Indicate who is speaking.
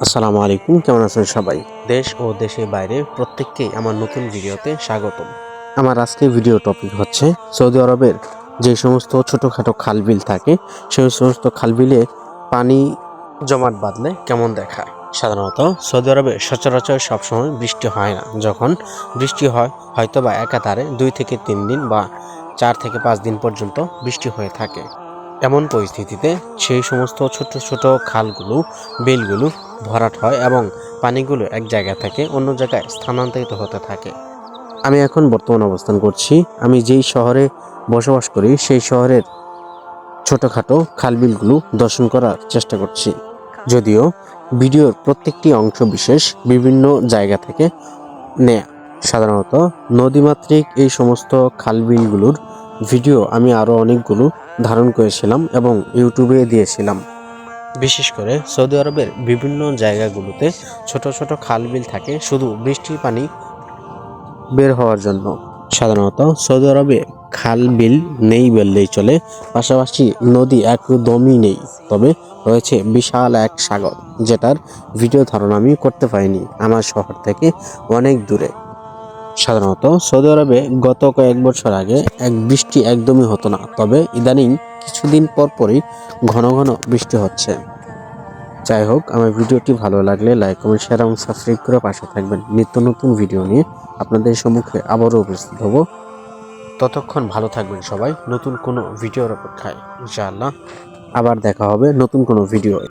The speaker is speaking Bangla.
Speaker 1: আসসালামু আলাইকুম কেমন আছেন সবাই? দেশ ও দেশের বাইরে প্রত্যেককেই আমার নতুন ভিডিওতে স্বাগতম। আমার আজকের ভিডিও টপিক হচ্ছে সৌদি আরবের যে সমস্ত ছোটোখাটো খালবিল থাকে সেই সমস্ত খালবিলে পানি জমাট বাঁধলে কেমন দেখায়? সাধারণত সৌদি আরবে সচরাচর সবসময় বৃষ্টি হয় না। যখন বৃষ্টি হয় হয়তো বা একাধারে দুই থেকে তিন দিন বা চার থেকে পাঁচ দিন পর্যন্ত বৃষ্টি হয়ে থাকে। এমন পরিস্থিতিতে সেই সমস্ত ছোট ছোট খালগুলো, বিলগুলো ভরাট হয় এবং পানিগুলো এক জায়গা থেকে অন্য জায়গায় স্থানান্তরিত হতে থাকে। আমি এখন বর্তমান অবস্থান করছি। আমি যেই শহরে বসবাস করি, সেই শহরের ছোটোখাটো খালবিলগুলো দর্শন করার চেষ্টা করছি। যদিও ভিডিওর প্রত্যেকটি অংশ বিশেষ বিভিন্ন জায়গা থেকে নেয়া। সাধারণত নদীমাতৃক এই সমস্ত খালবিলগুলোর ভিডিও আমি আরও অনেকগুলো ধারণ করেছিলাম এবং ইউটিউবে দিয়েছিলাম। বিশেষ করে সৌদি আরবের বিভিন্ন জায়গাগুলোতে ছোট ছোট খালবিল থাকে শুধু বৃষ্টির পানি বের হওয়ার জন্য। সাধারণত সৌদি আরবে খাল বিল নেই বললেই চলে পাশাপাশি নদী একদমই নেই তবে রয়েছে বিশাল এক সাগর যেটার ভিডিও ধারণা আমি করতে পারিনি। আমার শহর থেকে অনেক দূরে। সাধারণত সৌদি আরবে গত কয়েক বছর আগে এক বৃষ্টি একদমই হতো না, তবে ইদানিং কিছুদিন পর পরই ঘন ঘন বৃষ্টি হচ্ছে। যাই হোক, আমার ভিডিওটি ভালো লাগলে লাইক কমেন্ট শেয়ার এবং সাবস্ক্রাইব করে পাশে থাকবেন। নিত্য নতুন ভিডিও নিয়ে আপনাদের সম্মুখে আবারও উপস্থিত হব। ততক্ষণ ভালো থাকবেন সবাই। নতুন কোনো ভিডিওর অপেক্ষায়, ইনশাআল্লাহ। আবার দেখা হবে নতুন কোনো ভিডিও